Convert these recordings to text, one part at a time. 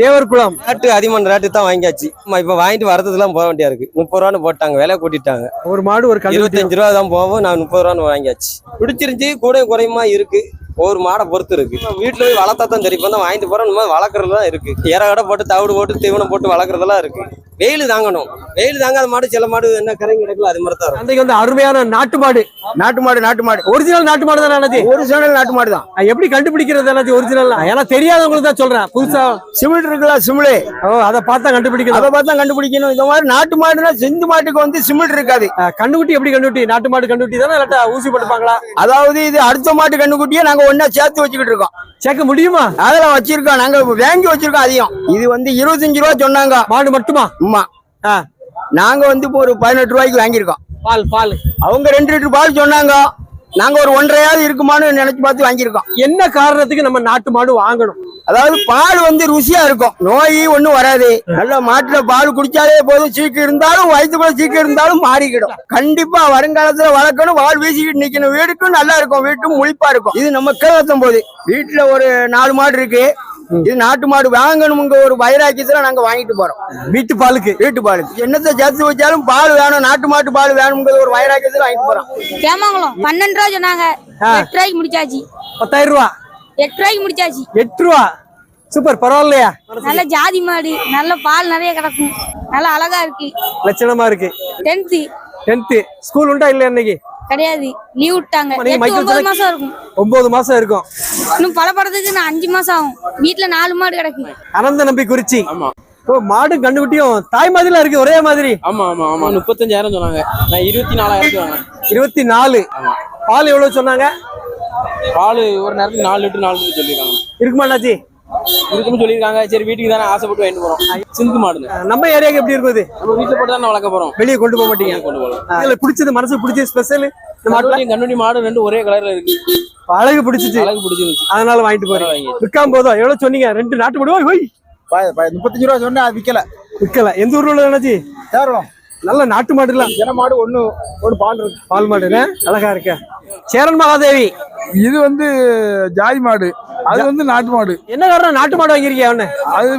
தேவர் குளம் ரேட்டு அதிகமான ரேட்டு தான் வாங்கியாச்சு. இப்ப வாங்கிட்டு வரதுலாம் போக வேண்டியா இருக்கு. முப்பது ரூபான்னு போட்டாங்க விலை கூட்டிட்டாங்க. ஒரு மாடு ஒரு இருபத்தஞ்சு ரூபா தான் போவோம் நான் முப்பது ரூபான்னு வாங்கியாச்சு. பிடிச்சிருந்துச்சு கூட குறையுமா இருக்கு. ஒவ்வொரு மாடை பொறுத்து இருக்கு. வீட்டுல போய் வளர்த்தா தான் தெரியும். இப்போ தான் வாங்கிட்டு போறோம் மாதிரி வளர்க்குறது தான் இருக்கு. இற கடை போட்டு தவிடு போட்டு தீவனம் போட்டு வளர்க்குறதெல்லாம் இருக்கு. வெயில் தாங்கணும். வெயில் தாங்காத மாடு சில மாடு என்ன கரைங்க கிடக்கல அது மாதிரி தான் இருக்கும். சந்தைக்கு வந்து அருமையான நாட்டு மாடு. நாட்டு மாடு நாட்டு மாடு. ஒரிஜினல் நாட்டு மாடு தான் அண்ணாச்சி? ஒரு சேனல் நாட்டு மாடு தான். நான் எப்படி கண்டுபிடிக்கிறது அண்ணாச்சி ஒரிஜினல் ஏன்னா தெரியாதவங்களுக்கு தான் சொல்றேன். புதுசா சிமிழ் இருக்குல்ல சிமிழ் ஓ அதை பார்த்தா கண்டுபிடிக்கணும். அதை பார்த்தா கண்டுபிடிக்கணும். இந்த மாதிரி நாட்டு மாடுனா செந்து மாட்டுக்கு வந்து சிமிழ் இருக்காது. அஹ், கண்ணுக்குட்டி எப்படி கண்டுக்குட்டி நாட்டு மாடு கண்டுக்குட்டி தானே? இல்லாட்டா ஊசி போட்டுப்பாங்களா? அதாவது இது அடுத்த மாட்டு கண்ணுக்குட்டியே நாங்க ஒண்ணா சேர்த்து வச்சுக்கிட்டு இருக்கோம். சேர்க்க முடியுமா? அதெல்லாம் வச்சிருக்கோம். நாங்க வாங்கி வச்சிருக்கோம் அதிகம். இது வந்து இருபத்தஞ்சு ரூபா சொன்னாங்க. மாடு மட்டுமா? ஆ, நாங்க வந்து இப்போ ஒரு பதினெட்டு ரூபாய்க்கு வாங்கியிருக்கோம். பால் பால். அவங்க ரெண்டு லிட்டர் பால் சொன்னாங்க. நாங்க ஒரு ஒன்றரையாவது இருக்குமான்னு நினைச்சு பார்த்து வாங்கியிருக்கோம். என்ன காரணத்துக்கு நம்ம நாட்டு மாடு வாங்கணும்? அதாவது பால் வந்து ருசியா இருக்கும். நோய் ஒண்ணும் வராது. நல்ல மாட்டுல பால் குடிச்சாலே போதும். சீக்கு இருந்தாலும் வயிற்றுக்குள்ள சீக்கு இருந்தாலும் மாறிக்கிடும். கண்டிப்பா வருங்காலத்துல வளர்க்கணும். வால் வீசிக்கிட்டு நிக்கணும். வீடுக்கும் நல்லா இருக்கும். வீட்டும் முழிப்பா இருக்கும். இது நம்ம கேள்வத்தும் போது. வீட்டுல ஒரு நாலு மாடு இருக்கு. இது நாட்டு மாடு வாங்கணுங்க ஒரு வைராக்கியத்துல நாங்க வாங்கிட்டு போறோம். வீட்டு பாலுக்கு. வீட்டு பால் என்னத்தை சேர்த்து வச்சாலும் பால் வேணும் நாட்டு மாட்டு பால் வேணுங்கிற ஒரு வைராக்கியத்துல வாங்கிட்டு போறோம். கேமாங்குளம் பன்னெண்டு ரூபா சொன்னாங்க. எட்டு ரூபாய்க்கு முடிச்சாச்சு. பத்தாயிரம் ரூபா. எட்டு ரூபாய்க்கு முடிச்சாச்சு. எட்டு ரூபா. சூப்பர் பரவாயில்லையா? நல்ல ஜாதி மாடு நல்ல பால் நிறைய கிடக்கும். நல்ல அழகா இருக்கு. லட்சணமா இருக்கு. டென்த்து டென்த்து ஸ்கூல் உண்டா இல்லையா இன்னைக்கு? கிடையாது. லீவ் விட்டாங்க. ஒன்பது மாசம் இருக்கும். ஒன்பது மாசம் இருக்கும். இன்னும் பலப்படத்துக்கு நான் அஞ்சு மாசம் ஆகும். வீட்டுல நாலு மாடு கிடக்கு. அனந்த நம்பி குறிச்சி. ஆமா. ஓ மாடு கண்டுகுட்டியும் தாய் மாதிரிலாம் இருக்கு ஒரே மாதிரி. ஆமா ஆமா ஆமா. முப்பத்தஞ்சாயிரம் சொன்னாங்க. நான் இருபத்தி வாங்க இருபத்தி நாலு ஆமா. பால் எவ்வளவு சொன்னாங்க? பால் ஒரு நேரத்துக்கு நாலு லிட்டர் நாலு லிட்டர் சொல்லியிருக்காங்க. இருக்குமா அண்ணாச்சி? இருக்குன்னு சொல்லியிருக்காங்க. சரி வீட்டுக்கு தானே ஆசைப்பட்டு வாங்கிட்டு போறோம். சிந்து மாடுங்க. அஹ் நம்ம ஏரியாக்கு எப்படி இருக்குது நம்ம வீட்டுல போட்டு தானே வளர்க்க போறோம். வெளியே கொண்டு போக மாட்டீங்க? கொண்டு போகலாம். இதுல பிடிச்சது மனசுக்கு பிடிச்சது ஸ்பெஷல் கண்ணுட்டி கண்ணுட்டி மாடு ரெண்டு ஒரே கலர்ல இருக்கு. அழகு பிடிச்சிச்சு. அழகு பிடிச்சிருந்துச்சு. அதனால வாங்கிட்டு போறேன் விற்காம போதும் எவ்வளவு சொன்னீங்க? ரெண்டு நாட்டு மாடு. ஓய் முப்பத்தஞ்சு ரூபா சொன்னா அது விக்கல. விற்கல எந்த ஊர்ல உள்ள சேரலாம் நல்ல நாட்டு மாடுலாம். ஜன மாடு ஒண்ணு ஒரு பால் இருக்கு. பால் மாடு? அழகா இருக்க. சேரன் மகாதேவி. இது வந்து ஜாதி மாடு. அது வந்து நாட்டு மாடு. என்ன காரணம்? நாட்டு மாடு வாங்கியிருக்கியா அவனு? அது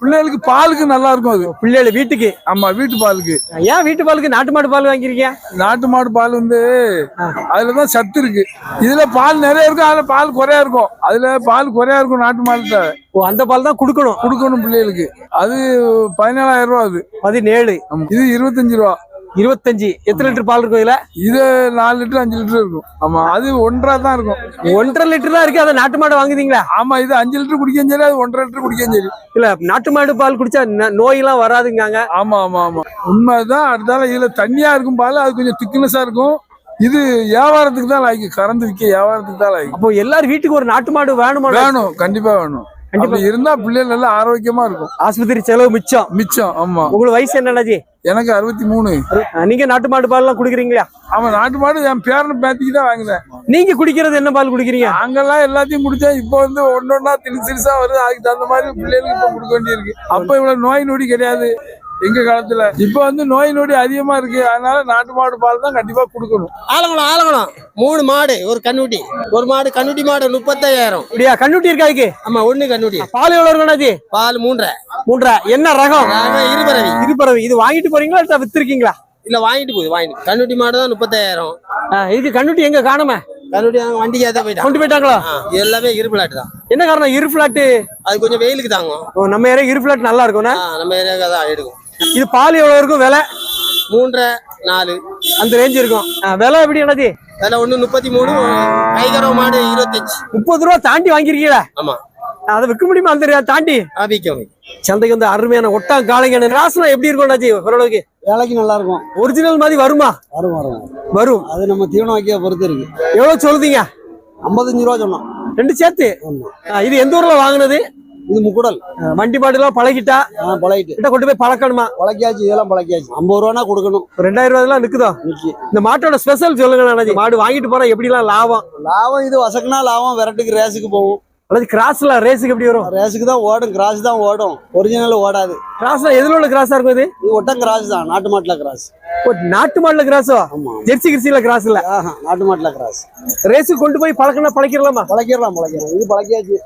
பிள்ளைகளுக்கு பாலுக்கு நல்லா இருக்கும் அது. பிள்ளைகள் வீட்டுக்கு? ஆமா வீட்டு பாலுக்கு. ஏன் வீட்டு பாலுக்கு நாட்டு மாடு பால் வாங்கியிருக்கியா? நாட்டு மாடு பால் வந்து அதுலதான் சத்து இருக்கு. இதுல பால் நிறைய இருக்கும் அதுல பால் குறையா இருக்கும். அதுல பால் குறையா இருக்கும் நாட்டு மாடுல. ஓ அந்த பால் தான் கொடுக்கணும். கொடுக்கணும் பிள்ளைகளுக்கு. அது பதினேழாயிரம் ரூபா அது. பதினேழு. இது இருபத்தஞ்சு ரூபா. இருபத்தஞ்சு. எத்தனை லிட்டர் பால் இருக்கும் இதுல? இது நாலு லிட்டர் அஞ்சு லிட்டர் இருக்கும். ஆமா அது ஒன்றரை தான் இருக்கும். ஒன்றரை லிட்டர் தான் இருக்கு அதை நாட்டு மாடு வாங்குதீங்களா? ஆமா இது அஞ்சு லிட்டர் குடிக்கவும் சரி அது ஒன்றரை லிட்டர் குடிக்கவும் சரி. இல்ல நாட்டு மாடு பால் குடிச்சா ந- நோயெல்லாம் வராதுங்காங்க. ஆமா ஆமா ஆமா. உண்மைதான் அடுத்தால இதுல தண்ணியா இருக்கும் பால் அது கொஞ்சம் திக்னஸா இருக்கும். இது வியாபாரத்துக்கு தான் லாய்க்கு கறந்து விற்க வியாபாரத்துக்கு தான் லாய்க்கு. அப்போ எல்லாரும் வீட்டுக்கு ஒரு நாட்டு மாடு வேணுமா? வேணும் கண்டிப்பா வேணும். அப்படி இருந்தா பிள்ளைகள் நல்லா ஆரோக்கியமா இருக்கும். ஆஸ்பத்திரி செலவு மிச்சம். மிச்சம் ஆமா. உங்களுக்கு வயசு என்னடாஜி? எனக்கு அறுபத்தி மூணு. நீங்க நாட்டு மாடு பால் எல்லாம் குடிக்கிறீங்களா? ஆமா நாட்டு மாடு என் பேரனை பேத்திக்கு தான் வாங்கினேன். நீங்க குடிக்கிறது என்ன பால் குடிக்கிறீங்க? நாங்கெல்லாம் எல்லாத்தையும் குடிச்சோம் இப்போ வந்து ஒன்னொன்னா திரு சிறுசா வருது. அதுக்கு தகுந்த மாதிரி பிள்ளைகளுக்கு இப்ப கொடுக்க வேண்டியிருக்கு. அப்ப இவ்வளவு நோய் நொடி கிடையாது. எங்க காலத்துல? இப்ப வந்து நோய் நொடி அதிகமா இருக்கு. அதனால நாட்டு மாடு பால் தான் கண்டிப்பா கொடுக்கணும். ஆலங்குளம் ஆலங்குளம். மூணு மாடு ஒரு கண்ணுட்டி. ஒரு மாடு கண்ணுட்டி மாடு முப்பத்தாயிரம் அப்படியா? கண்ணுட்டி இருக்கா இதுக்கு ஆமா ஒண்ணு கண்ணுட்டி. பால் எவ்வளவு இருக்கும்னாஜி பால் மூன்றரை. மூன்றா என்ன ரகம்? இருபறவை இருபறவை இது வாங்கிட்டு போறீங்களா இல்ல வித்திருக்கீங்களா? இல்ல வாங்கிட்டு போகுது வாங்கிட்டு. கண்ணுட்டி மாடு தான் முப்பத்தாயிரம் இதுக்கு கண்ணுட்டி எங்க காணுமே? கண்ணுட்டி வண்டிக்கு ஏத்த போயிட்டான். கொண்டு போயிட்டாங்களா? இது எல்லாமே இரு பிளாட் தான். என்ன காரணம்? இரு பிளாட் அது கொஞ்சம் வெயிலுக்கு தாங்கும். நம்ம ஏரியா இரு பிளாட் நல்லா இருக்கும்னா ஆ, நம்ம ஏரியாவுக்கு தான் எடுக்கும் இது பால் எவ்வளவு இருக்கும்? விலை? மூன்றரை நாலு. அந்த ரேஞ்ச் இருக்கும். விலை எப்படி என்னது அதில் ஒன்று முப்பத்தி மூணு கைகரவ மாடு இருபத்தஞ்சு. முப்பது ரூபா தாண்டி வாங்கிருக்கீங்களா? ஆமா. அதை விற்க முடியுமா அந்த ரே- தாண்டி? ஆபிக்கும் சந்தைக்கு வந்து அருமையான ஒட்டா காளைங்க. ராசனம் எப்படி இருக்கும் அண்ணாச்சி ஓரளவுக்கு? வேலைக்கு நல்லா இருக்கும் ஒரிஜினல் மாதிரி வருமா? வரும் வரும். வரும். அது நம்ம தீவனம் வைக்க பொறுத்து இருக்கு. எவ்வளவு சொல்லுதீங்க? ஐம்பத்தஞ்சு ரூபா சொன்னோம் ரெண்டு சேர்த்து? இது எந்த ஊர்ல வாங்குனது? இது முக்குடல். வண்டி எல்லாம் பழகிட்டா? பழகிட்டு. கிட்ட கொண்டு போய் பழக்கணுமா? பழக்கியாச்சு இதெல்லாம் பழக்கியாச்சு ஐம்பது ரூபானா கொடுக்கணும். ரெண்டாயிரம் ரூபாய் நிக்குதோ? இன்னைக்கு இந்த மாட்டோட ஸ்பெஷல் சொல்லுங்க மாடு வாங்கிட்டு போறா எப்படிலாம் லாபம்? லாபம் இது வசக்குனா லாபம் விரட்டுக்கு ரேஸுக்கு போகும். அல்லது கிராஸ்ல ரேஸுக்கு எப்படி வரும்? ரேஸுக்கு தான் ஓடும் கிராஸ் தான் ஓடும். ஒரிஜினல் ஓடாது. கிராஸ்ல எதுல உள்ள கிராஸா இருக்கும் இது? இது ஒட்டம் கிராஸ் தான் நாட்டு மாட்டுல கிராஸ் நாட்டு மாடுல கிராஸோ ஜெர்சி கிருசியில கிராஸ் இல்ல நாட்டு மாட்டுல கிராஸ் ரேஸுக்கு கொண்டு போய் பழக்கணும் பழக்கிடலாமா? பழக்கிடலாம் பழக்கிடலாம். இது பழக்கியாச்சு?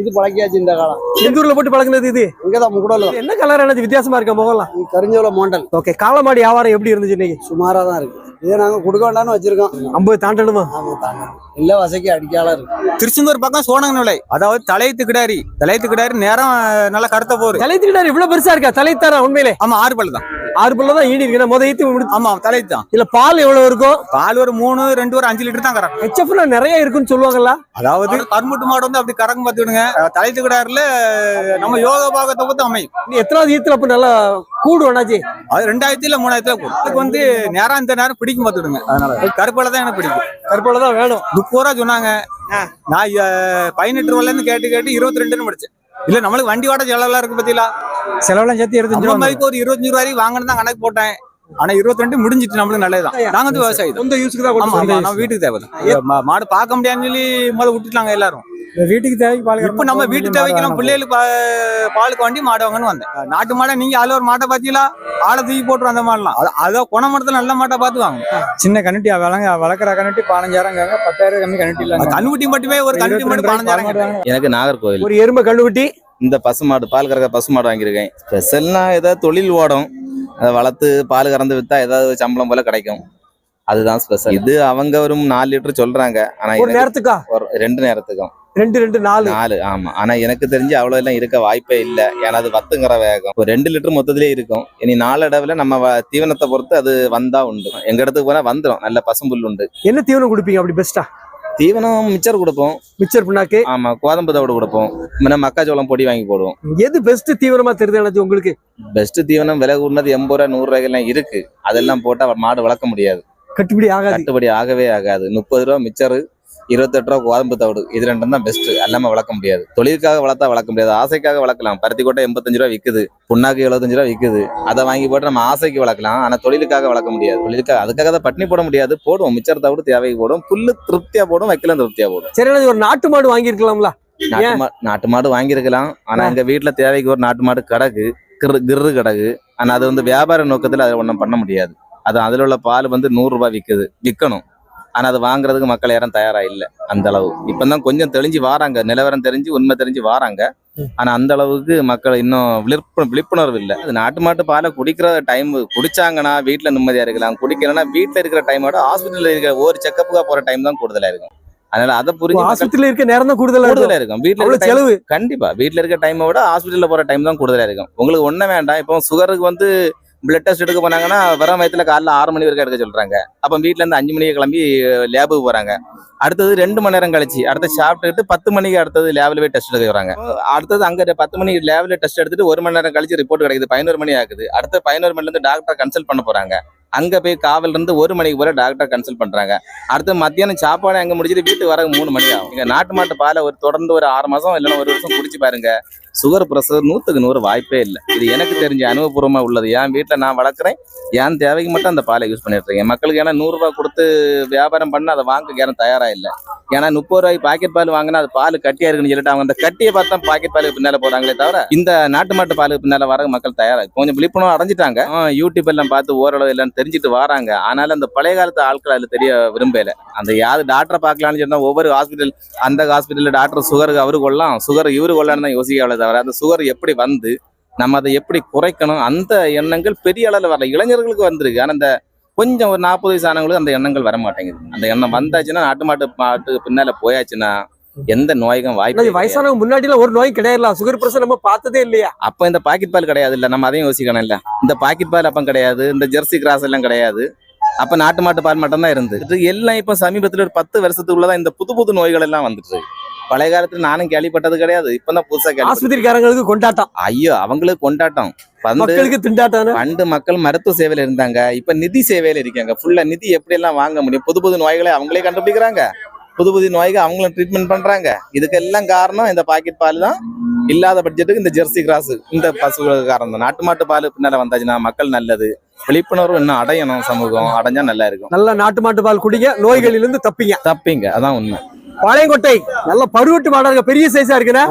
இது பழக்கியாச்சு இந்த காலம். எந்த ஊர்ல போட்டு பழகுனது இது? இங்கதான் முக்கூடல என்ன கலர் என்னது வித்தியாசமா இருக்க முகம்லாம். கரிஞ்சோல மோண்டல். ஓகே காளமாடு வியாபாரம் எப்படி இருந்துச்சு இன்னைக்கு? சுமாரா தான் இருக்கு. இதை நாங்க கொடுக்க வேண்டாம்னு வச்சிருக்கோம். ஐம்பது தாண்டணுமா? ஆமா தாங்க இல்ல வசைக்கு அடிக்கால இருக்கு. திருச்செந்தூர் பக்கம் சோனங்கநுலை அதாவது தலையத்து கிடாரி. தலையத்து கிடாரி நேரம் நல்ல கருத்த போரு. தலைத்துக்கிட்டாரு இவ்வளவு பெருசா இருக்கா? தலைத்தாரா உண்மையிலே. ஆமா ஆறு பல்லு தான். ஆறு பல்ல தான் ஈடி இருக்கு முத ஈத்து முடிச்சு ஆமா தலையத்து தான் இல்ல பால் எவ்வளவு இருக்கும் பால் ஒரு மூணு ரெண்டு ஒரு அஞ்சு லிட்டர் தான் கறக்கும். ஹெச்எஃப்ல நிறைய இருக்குன்னு சொல்லுவாங்கல்ல. அதாவது கரும்புட்டு மாடு வந்து அப்படி கறக்கும் பார்த்துக்கிடுங்க தலையத்து கிடாரில நம்ம யோக பாகத்தை பத்தி அமையும். எத்தனாவது ஈத்துல அப்ப நல்லா கூடு அண்ணாச்சி? அது ரெண்டாயிரத்தி இல்ல மூணாயிரத்துல கூடும் அதுக்கு வந்து நேரம் இந்த நேரம் பிடிக்கும் பார்த்துக்கிடுங்க அதனால. கருப்பால தான் எனக்கு பிடிக்கும். கருப்பால தான் வேணும். முப்பது ரூபா சொன்னாங்க. நான் பதினெட்டு இருந்து கேட்டு கேட்டு இருபத்தி ரெண்டுன்னு படிச்சேன் இல்ல நம்மளுக்கு வண்டி வாட செலவெல்லாம் இருக்கு பத்தியா செலவெல்லாம் சேர்த்து இருபத்தஞ்சு நம்ம ரூபா மதிப்பு ஒரு இருபத்தஞ்சு ரூபாய் வாங்கணும் தான் கணக்கு போட்டேன். ஆனா இருபத்தி ரெண்டு முடிஞ்சிட்டு நம்மளுக்கு நல்லதுதான். நாங்க வந்து விவசாயி சொந்த யூஸ்க்கு தான் நம்ம வீட்டுக்கு தேவை மாடு பார்க்க முடியாதுன்னு சொல்லி முதல்ல விட்டுட்டாங்க எல்லாரும். வீட்டுக்கு தேவைக்கு பால் இப்ப நம்ம வீட்டு தேவைக்கு நம்ம பிள்ளைகளுக்கு பா- பாலுக்கு வண்டி மாடு வாங்கன்னு வந்தேன். நாட்டு மாடை நீங்க அதுல ஒரு மாட்டை பாத்தீங்களா? ஆளை தூக்கி போட்டுரும் அந்த மாடலாம். அது- குணமரத்துல நல்ல மாட்டை பார்த்து வாங்க சின்ன கண்ணுட்டி வளங்க வளர்க்குற கண்ணுட்டி பதினஞ்சாயிரம் பத்தாயிரம் கம்மி கண்ணுட்டி இல்ல கண்ணுக்குட்டி மட்டுமே ஒரு கண்ணுக்குட்டி மட்டும் பதினஞ்சாயிரம் எனக்கு நாகர்கோவில். ஒரு எருமை கண்ணுக்குட்டி. இந்த பசுமாடு பால் கறக்க பசுமாடு வாங்கியிருக்கேன். ஸ்பெஷல்னா ஏதாவது தொழில் ஓடும். அதை வளர்த்து பால் கறந்து வித்தா ஏதாவது சம்பளம் போல கிடைக்கும். அதுதான் ஸ்பெஷல். இது அவங்க ஒரு நாலு லிட்டர் சொல்றாங்க. ஆனா ஒரு நேரத்துக்கா? ரெண்டு நேரத்துக்கும். ரெண்டு ரெண்டு நாலு. நாலு ஆமா. ஆனா எனக்கு தெரிஞ்சு அவ்வளவு எல்லாம் இருக்க வாய்ப்பே இல்ல. ஏன்னா அது வத்துங்கிற வேகம். ஒரு ரெண்டு லிட்டர் மொத்தத்திலே இருக்கும். இனி நாளடைவுல நம்ம வ- தீவனத்தை பொறுத்து அது வந்தா உண்டு. எங்க இடத்துக்கு போனா வந்துடும் நல்ல பசும்புல் உண்டு. என்ன தீவனம் குடிப்பீங்க அப்படி பெஸ்டா தீவனம் மிச்சர் கொடுப்போம். மிச்சர் புண்ணாக்கு? ஆமா கோதம்பு தவிடு கொடுப்போம். முன்ன மக்காச்சோளம் பொடி வாங்கி போடுவோம். எது பெஸ்ட் தீவனமா தெரியுது உங்களுக்கு? பெஸ்ட் தீவனம் விலை கூடது எண்பது ரூபா நூறு ரூபாய்க்கெல்லாம் இருக்கு. அதெல்லாம் போட்டா மாடு வளர்க்க முடியாது. கட்டுப்படி ஆகாது. கட்டுப்படி ஆகவே ஆகாது. முப்பது ரூபா மிச்சரு. இருபத்தெட்டு ரூபா கோதம்பு தவிடு. இது ரெண்டும் தான் பெஸ்ட் எல்லாமே வளர்க்க முடியாது. தொழிலுக்காக வளர்த்தா வளர்க்க முடியாது ஆசைக்காக வளர்க்கலாம். பருத்தி கொட்டை எண்பத்தஞ்சு ரூபா விக்குது. புண்ணாக்கு எழுபத்தஞ்சு ரூபா விக்குது. அதை வாங்கி போட்டு நம்ம ஆசைக்கு வளர்க்கலாம். ஆனா தொழிலுக்காக வளர்க்க முடியாது. தொழிலுக்காக அதுக்காக தான் பட்டினி போட முடியாது. போடுவோம். மிச்சர் தவிடு தேவைக்கு போடும் புல்லு திருப்தியா போடும் வைக்கலாம் திருப்தியா போடும் சரி ஒரு நாட்டு மாடு வாங்கியிருக்கலாம்ல? நாட்டு மாடு வாங்கியிருக்கலாம். ஆனா எங்க வீட்டுல தேவைக்கு ஒரு நாட்டு மாடு கிடக்கு. கிரு கிடக்கு. ஆனா அது வந்து வியாபார நோக்கத்துல அதை ஒன்றும் பண்ண முடியாது. அது அதுல உள்ள பால் வந்து நூறு ரூபாய் விக்குது. விற்கணும் ஆனா அது வாங்குறதுக்கு மக்கள் யாரும் தயாரா இல்ல அந்த அளவு. இப்பதான் கொஞ்சம் தெளிஞ்சு வாராங்க. நிலவரம் தெரிஞ்சு உண்மை தெரிஞ்சு வாராங்க. ஆனா அந்த அளவுக்கு மக்கள் இன்னும் விழிப்பு விழிப்புணர்வு இல்ல. அது நாட்டு மாட்டு பாலை குடிக்கிற டைம் குடிச்சாங்கன்னா வீட்டுல நிம்மதியா இருக்கலாம். குடிக்கலன்னா வீட்டுல இருக்கிற டைமோட ஹாஸ்பிட்டல்ல இருக்கிற ஒரு செக்கப்புக்கா போற டைம் தான் கூடுதலா இருக்கும். அதனால அதை புரிஞ்சு ஆஸ்பத்திரியில இருக்க நேரம் தான் கூடுதலா. கூடுதலா இருக்கும். வீட்டுல இருக்க செலவு? கண்டிப்பா. வீட்ல இருக்க டைமை விட ஹாஸ்பிட்டல்ல போற டைம் தான் கூடுதலா இருக்கும். உங்களுக்கு ஒண்ணும் வேண்டாம். இப்போ சுகருக்கு வந்து பிளட் டெஸ்ட் எடுக்க போனாங்கன்னா வெறும் வயத்துல காலைல ஆறு மணி வரைக்கும் எடுக்க சொல்றாங்க. அப்ப வீட்ல இருந்து அஞ்சு மணிக்கு கிளம்பி லேபுக்கு போறாங்க. அடுத்தது ரெண்டு மணி நேரம் கழிச்சு அடுத்து சாப்பிட்டுட்டு பத்து மணிக்கு அடுத்தது லேப்ல போய் டெஸ்ட் எடுக்க வராங்க. அடுத்தது அங்க பத்து மணிக்கு லேபில் டெஸ்ட் எடுத்துட்டு ஒரு மணி நேரம் கழிச்சு ரிப்போர்ட் கிடைக்குது பதினோரு மணி ஆகுது. அடுத்த பதினோரு மணில இருந்து டாக்டர் கன்சல்ட் பண்ண போறாங்க. அங்க போய் காவல்ல இருந்து ஒரு மணிக்கு போல டாக்டர் கன்சல்ட் பண்றாங்க. அடுத்து மத்தியானம் சாப்பாடு அங்க முடிச்சுட்டு வீட்டுக்கு வர மூணு மணி ஆகும். இங்க நாட்டு மாட்டு பாலை ஒரு தொடர்ந்து ஒரு ஆறு மாசம் இல்லைன்னா ஒரு வருஷம் குடிச்சு பாருங்க. சுகர் பிரஷர் நூற்றுக்கு நூறு வாய்ப்பே இல்லை. இது எனக்கு தெரிஞ்ச அனுபவபூர்வமாக உள்ளது. என் வீட்டில் நான் வளர்க்குறேன். என் தேவைக்கு மட்டும் அந்த பாலை யூஸ் பண்ணிட்டு இருக்கேன். மக்களுக்கு ஏன்னா நூறுரூவா கொடுத்து வியாபாரம் பண்ண அதை வாங்க யாரும் தயாராக இல்லை. ஏன்னா முப்பது ரூபாய்க்கு பாக்கெட் பால் வாங்கினா அது பால் கட்டியா இருக்குன்னு சொல்லிட்டு அவங்க அந்த கட்டியை பார்த்தா பாக்கெட் பாலுக்கு பின்னால போறாங்களே தவிர இந்த நாட்டு மாட்டு பாலுக்கு பின்னால வர மக்கள் தயாரா கொஞ்சம் விழிப்புணர்வு அடைஞ்சிட்டாங்க. ஆ, யூடியூப் எல்லாம் பார்த்து ஓரளவு எல்லாம் தெரிஞ்சுட்டு வராங்க. ஆனாலும் அந்த பழைய காலத்து ஆட்கள் அதில் தெரிய விரும்பல அந்த யாரு டாக்டரை பார்க்கலாம்னு சொன்னா ஒவ்வொரு ஹாஸ்பிட்டல் அந்த ஹாஸ்பிட்டல்ல டாக்டர் சுகருக்கு அவரு கொள்ளலாம் சுகர் இவரு கொள்ளலாம் தான் யோசிக்கவே தவிர அந்த சுகர் எப்படி வந்து நம்ம அதை எப்படி குறைக்கணும் அந்த எண்ணங்கள் பெரிய அளவில் வரல. இளைஞர்களுக்கு வந்திருக்கு. ஆனா அந்த கொஞ்சம் ஒரு நாற்பது வயசு ஆனவங்களுக்கு அந்த எண்ணங்கள் வர மாட்டேங்குது. அந்த எண்ணம் வந்தாச்சுன்னா நாட்டு மாட்டு மாட்டுக்கு பின்னால போயாச்சுன்னா எந்த நோய்க்கும் வாய்ப்பு. வயசானவங்க முன்னாடி எல்லாம் ஒரு நோய் கிடையாது சுகர் பிரஷர் நம்ம பார்த்ததே இல்லையா? அப்ப இந்த பாக்கெட் பால் கிடையாது இல்ல நம்ம அதையும் யோசிக்கணும் இல்ல இந்த பாக்கெட் பால் அப்ப கிடையாது. இந்த ஜெர்சி கிராஸ் எல்லாம் கிடையாது. அப்ப நாட்டு மாட்டு பால் மட்டும் தான் இருந்து எல்லாம் இப்ப சமீபத்துல ஒரு பத்து வருஷத்துக்குள்ளதான் இந்த புது புது நோய்கள் எல்லாம் வந்துட்டு. பழைய காலத்துல நானும் கேள்விப்பட்டது கிடையாது. இப்பதான் புதுசா ஆஸ்பத்திரிக்காரங்களுக்கு கொண்டாட்டம். ஐயோ அவங்களுக்கு கொண்டாட்டம். மக்களுக்கு திண்டாட்டம். பண்டு மக்கள் மருத்துவ சேவையில இருந்தாங்க. இப்ப நிதி சேவையில இருக்காங்க. ஃபுல்லா நிதி எப்படி எல்லாம் வாங்க முடியும்? புது புது நோய்களை அவங்களே கண்டுபிடிக்கிறாங்க. புது புது நோய்கள் அவங்களும் ட்ரீட்மெண்ட் பண்றாங்க. இதுக்கெல்லாம் காரணம் இந்த பாக்கெட் பால் தான். இல்லாத பட்ஜெட்டுக்கு இந்த ஜெர்சி கிராஸ் இந்த பசுகளுக்கு காரணம் நாட்டு மாட்டு பால் பின்னால வந்தாச்சுன்னா மக்கள் நல்லது. விழிப்புணர்வு இன்னும் அடையணும் சமூகம்? அடைஞ்சா நல்லா இருக்கும். நல்ல நாட்டு மாட்டு பால் குடிங்க நோய்களிலிருந்து தப்பிங்க. தப்பிங்க. அதான் உண்மை. பாளையங்கோட்டை நல்ல பருவட்டு மாடா இருக்க பெரிய சைஸா இருக்குண்ணே.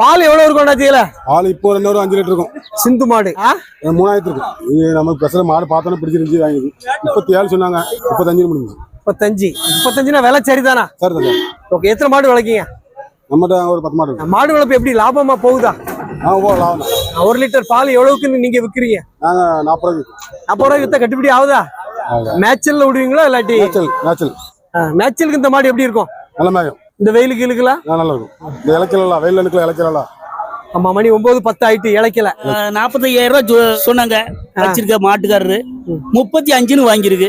பால் எவ்வளவு இருக்கும் அண்ணாச்சியில ஆள் இப்போ ரெண்டு ஒரு அஞ்சு லிட்டர் இருக்கும். சிந்து மாடு. ஆ? மூணாயிரத்து இருக்கும் இது நமக்கு பெசல மாடு பார்த்தோன்னே பிடிச்சிருந்துச்சு வாங்கிது முப்பத்தி ஏழு சொன்னாங்க. முப்பத்தஞ்சு முடிஞ்சு. முப்பத்தஞ்சு. முப்பத்தஞ்சுனா விலை சரிதானா? சார் தந்தேன் ஓகே எத்தனை மாடு வளர்க்கீங்க? நம்மகிட்ட ஒரு பத்து மாடு மாடு வளர்ப்பு எப்படி லாபமா போகுதா? நாங்கள் போகலாம் லாபம் ஒரு லிட்டர் பால் எவ்வளவுக்குன்னு நீங்க விக்கிறீங்க? நாங்கள் நாற்பது ரூபாய்க்கு நாற்பது ரூபாய் வித்தா கட்டுப்படி ஆகுதா? மேட்சல்ல விடுவீங்களா இல்லாட்டி? மேய்ச்சல் மேய்ச்சல். மேட்சலுக்கு இந்த மாடு எப்படி இருக்கும்? நல்ல மேயம் இந்த வெயிலுக்கு இழுக்கலாம் நல்லா இருக்கும். இந்த இலக்கிலாம் வெயில் நிற்கல இலக்கிலாம் ஆமா மணி ஒன்பது பத்து ஆயிட்டு இழைக்கல நாற்பத்தையாயிரம் ரூபாய் சொன்னாங்க. வச்சிருக்க மாட்டுக்காரரு. முப்பத்தி அஞ்சுன்னு வாங்கியிருக்கு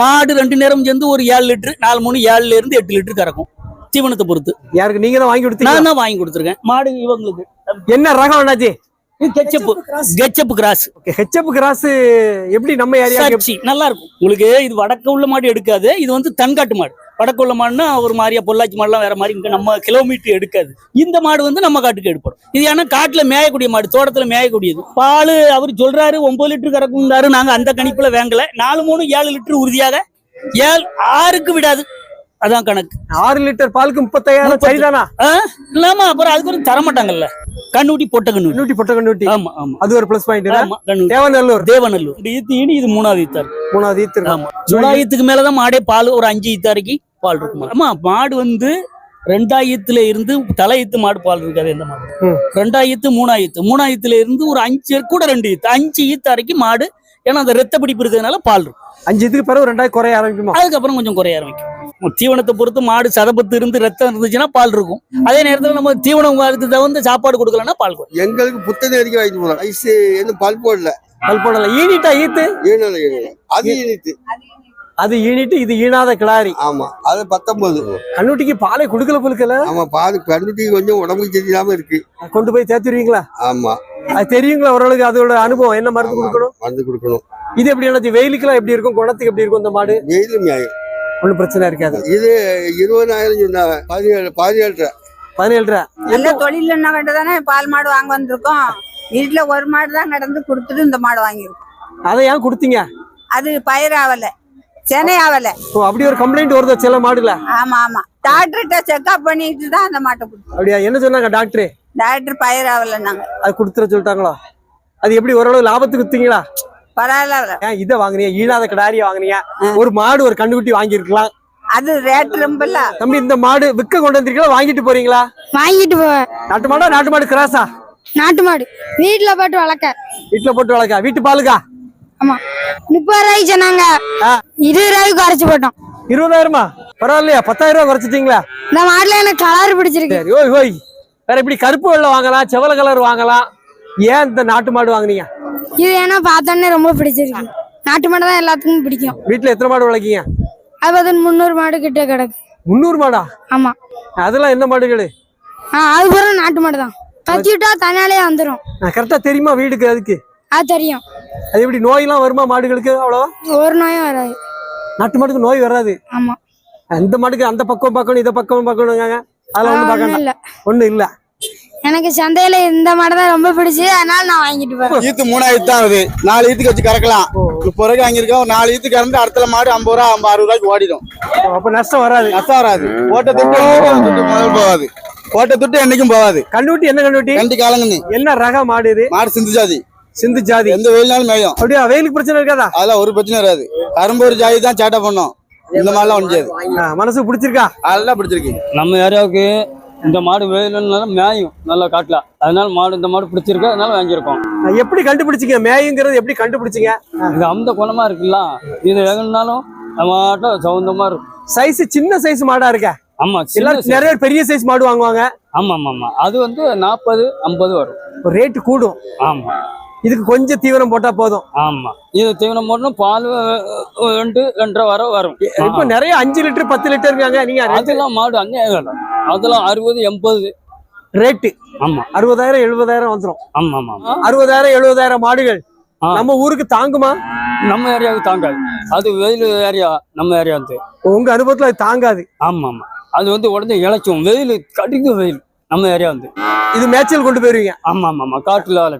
மாடு ரெண்டு நேரம் சேர்ந்து ஒரு ஏழு லிட்டர் நாலு மூணு ஏழுல இருந்து எட்டு லிட்டர் கறக்கும். தீவனத்தை பொறுத்து. யாருக்கு நீங்க தான் வாங்கி கொடுத்தீங்க நான் தான் வாங்கி கொடுத்துருக்கேன். மாடு இவங்களுக்கு. என்ன ரகம் அண்ணாச்சி? Ketchup ketchup cross HF cross எப்படி நம்ம ஏரியா சர்ச்சி நல்லா இருக்கும் உங்களுக்கு இது வடக்க உள்ள மாடு எடுக்காது இது வந்து தன்காட்டு மாடு. வடக்கு உள்ள மாடுனா ஒரு மாதிரியா பொள்ளாச்சி மாடுலாம் வேற மாதிரி இங்க நம்ம கிலோமீட்டர் எடுக்காது. இந்த மாடு வந்து நம்ம காட்டுக்கு எடுப்படும் இது ஏன்னா காட்டுல மேயக்கூடிய மாடு தோட்டத்துல மேயக்கூடியது. பால் அவர் சொல்றாரு ஒன்பது லிட்டர் கறக்குங்காரு நாங்க அந்த கணிப்புல வாங்கல. நாலு மூணு ஏழு லிட்டர் உறுதியாக ஏழு ஆறுக்கு விடாது. அதான் கணக்கு. ஆறு லிட்டர் பாலுக்கு முப்பத்தாயிரம் முப்பத்து. சரிதானா? இல்லாம அப்புறம் அதுக்கு தர மாட்டாங்கல்ல கண்ணுட்டி பொட்ட கண்ணுட்டி கண்ணூட்டி பொட்ட கண்ணூட்டி ஆமா ஆமா. அது ஒரு பிளஸ் பாயிண்ட் தேவநல்லூர். தேவநல்லூர். இது ஈத்து ஈனி இது மூணாவது ஈத்தாரு மூணாவது ஈத்து. ஆமா. ஜூலாயத்துக்கு மேலதான் மாடே பால் ஒரு அஞ்சு ஈத்தாரிக்கு பால் இருக்கும்? ஆமா மாடு வந்து ரெண்டாயிரத்துல இருந்து தலையீத்து மாடு பால் இருக்காது எந்த மாடு. ரெண்டாயிரத்து மூணாயிரத்து மூணாயிரத்துல இருந்து ஒரு அஞ்சு கூட ரெண்டு ஈத்து. அஞ்சு ஈத்து வரைக்கும் மாடு ஏன்னா அந்த ரத்த பிடிப்பு இருக்கிறதுனால பால் இருக்கும். அஞ்சு இதுக்கு பிறகு ரெண்டாயிரம் குறைய ஆரம்பிக்குமா? அதுக்கப்புறம் கொஞ்சம் குறைய ஆரம்பிக்கும். தீவனத்தை பொறுத்து மாடு சதப்பத்து இருந்து ரத்தம் இருந்துச்சுன்னா பால் இருக்கும். அதே நேரத்துல நம்ம தீவனம் அதுக்கு தகுந்த சாப்பாடு கொடுக்கலன்னா பால் குறையும். எங்களுக்கு புத்தனை வரைக்கும் வாங்கிட்டு போகலாம் ஐஸ் என்ன பல் போடல. பல் போடல. ஈனிட்டா ஈத்து? அது ஈனிட்டு. அது ஈனிட்டு இது ஈனாத கிளாரி ஆமா. அது பத்தொன்பது. கண்ணூட்டிக்கு பாலை கொடுக்கல புழுக்கல? ஆமா பாது கண்ணுட்டி கொஞ்சம் உடம்புக்கு சரியில்லாம இருக்கு. கொண்டு போய் சேர்த்துருவீங்களா ஆமா. அது தெரியுங்களா ஓரளவுக்கு அதோட அனுபவம்? என்ன மருந்து கொடுக்கணும்? மருந்து கொடுக்கணும். இது எப்படி என்ன வெயிலுக்குலாம் எப்படி இருக்கும்? குணத்துக்கு எப்படி இருக்கும் இந்த மாடு? வெயில் நியாயம். ஒன்றும் பிரச்சனை இருக்காது. இது இருபதாயிரம் சொன்னாங்க பதினேழு பதினேழு பதினேழு ரூபா நல்ல தொழில் என்ன வேண்டதானே பால் மாடு வாங்க வந்திருக்கோம். வீட்டுல ஒரு மாடு தான் நடந்து கொடுத்துட்டு இந்த மாடு வாங்கியிருக்கோம். அதை ஏன் கொடுத்தீங்க? அது பயிர் ஆவல. செனை ஆவல. ஓ அப்படி ஒரு கம்ப்ளைண்ட் வருதோ சில மாடுல? ஆமா ஆமா. டாக்டர்கிட்ட செக்அப் பண்ணிட்டு தான் அந்த மாட்டை கொடுத்தோம். அப்படியா? என்ன சொன்னாங்க டாக்டர் டாக்டர் பயிர் ஆவல நாங்க அது கொடுத்துட சொல்லிட்டாங்களா? அது எப்படி ஓரளவு லாபத்துக்கு வித்தீங்களா பரவாயில்ல. ஏன் இதை வாங்குனீங்க ஈழாத கிடாரிய வாங்குனீங்க ஒரு மாடு ஒரு கண்டுக்குட்டி வாங்கியிருக்கலாம். அது ரேட் ரொம்ப இல்ல தம்பி இந்த மாடு விற்க கொண்டு வந்திருக்கீங்களா? வாங்கிட்டு போறீங்களா? வாங்கிட்டு போவேன் நாட்டு மாடா நாட்டு மாடு கிராஸா? நாட்டு மாடு. வீட்டுல போட்டு வளர்க்க. வீட்டுல போட்டு வளர்க்கா? வீட்டு பாலுக்கா? ஆமா. முப்பது ரூபாய்க்கு சொன்னாங்க. இருபது ரூபாய்க்கு குறைச்சு போட்டோம். இருபதாயிரமா? பரவாயில்லையா? பத்தாயிரம் ரூபாய் குறைச்சிட்டீங்களா? இந்த மாடுல எனக்கு கலர் பிடிச்சிருக்கு. சரி ஓய் ஓய். வேற இப்படி கருப்பு வெள்ளை வாங்கலாம் செவல கலர் வாங்கலாம்? ஏன் இந்த நாட்டு மாடு வாங்குனீங்க? இது ஏன்னா பார்த்தோன்னே ரொம்ப பிடிச்சிருக்கு. நாட்டு மாடு தான் எல்லாத்துக்கும் பிடிக்கும். வீட்டுல எத்தனை மாடு வளர்க்கீங்க? அது பார்த்து முந்நூறு மாடு கிட்ட கிடக்கு. முந்நூறு மாடா? ஆமா. அதெல்லாம் என்ன மாடுகள்? ஆ அது பூரா நாட்டு மாடு தான். கத்தி விட்டா தன்னாலே வந்துடும் கரெக்டா தெரியுமா வீடுக்கு அதுக்கு? அது தெரியும். அது எப்படி நோயெல்லாம் வருமா மாடுகளுக்கு அவ்வளோ ஒரு நோயும் வராது. நாட்டு மாட்டுக்கு நோய் வராது. ஆமா. அந்த மாட்டுக்கு அந்த பக்கம் பார்க்கணும் இதை பக்கம் பார்க்கணுங்க அதெல்லாம் ஒன்றும் பார்க்கணும் இல்ல. ஒன்றும் இல்லை. எனக்கு சந்தையில இந்த மாடு தான் ரொம்ப பிடிச்சு அதனால நான் வாங்கிட்டு போறேன். ஈத்து மூணாயிரத்து தான் ஆகுது நாலு ஈத்துக்கு வச்சு கறக்கலாம். முப்பது ரூபாய்க்கு வாங்கியிருக்கோம். ஒரு நாலு ஈத்து கறந்து அடுத்த மாடு ஐம்பது ரூபா ஐம்பது அறுபது ரூபாய்க்கு ஓடிடும். அப்போ நஷ்டம் வராது. நஷ்டம் வராது. ஓட்ட துட்டு முதல் போகாது. ஓட்ட துட்டு என்னைக்கும் போகாது. கண்ணுட்டி என்ன கண்ணுட்டி ரெண்டு காலங்கன்னு என்ன ரக மாடு இது? மாடு சிந்து ஜாதி. சிந்து ஜாதி. எந்த வெயில்னாலும் மேயும். அப்படியா? வெயிலுக்கு பிரச்சனை இருக்காதா? அதெல்லாம் ஒரு பிரச்சனை வராது. கரும்பூர் ஜாதி தான் சேட்டை பண்ணும். இந்த மாதிரிலாம் ஒன்று செய்யாது. ஆ, மனசுக்கு பிடிச்சிருக்கா? அதெல்லாம் பிடிச்சிருக்கு. நம்ம ஏரியாவுக்கு இந்த மாடு வேணும்னாலும் மேயும் நல்லா காட்டல. அதனால மாடு இந்த மாடு பிடிச்சிருக்கு அதனால வாங்கியிருக்கோம். எப்படி கண்டுபிடிச்சீங்க? மேயுங்கிறது எப்படி கண்டுபிடிச்சீங்க? இது அந்த குணமா இருக்குல்ல? இது வேணும்னாலும் நம்ம மாட்டில் சவுந்தமா இருக்கும். சைஸ் சின்ன சைஸ் மாடா இருக்க? ஆமா எல்லாரும். நிறைய பேர் பெரிய சைஸ் மாடு வாங்குவாங்க. ஆமா ஆமா ஆமா. அது வந்து நாற்பது ஐம்பது வரும். ரேட்டு கூடும். ஆமா. இதுக்கு கொஞ்சம் தீவனம் போட்டா போதும். ஆமா. இது தீவனம் போடணும் பால் ரெண்டு ரெண்டரை வர வரும். இப்ப நிறைய அஞ்சு லிட்டர் பத்து லிட்டர் இருக்காங்க. நீங்க அதெல்லாம் மாடு இல்லை. அதெல்லாம் அறுபது எண்பது. ரேட்டு. ஆமா. அறுபதாயிரம் எழுபதாயிரம் வந்துரும். ஆமா ஆமா. அறுபதாயிரம் எழுபதாயிரம் மாடுகள். நம்ம ஊருக்கு தாங்குமா? நம்ம ஏரியாவுக்கு தாங்காது. அது வெயில் ஏரியா நம்ம ஏரியா வந்து. உங்க அனுபவத்துல அது தாங்காது. ஆமா ஆமா. அது வந்து உடனே இழைச்சும் வெயில் கடிக்கும் வெயில் நம்ம ஏரியா வந்து. இது மேய்ச்சல் கொண்டு போயிருவீங்க. ஆமா ஆமா ஆமா. காட்டுல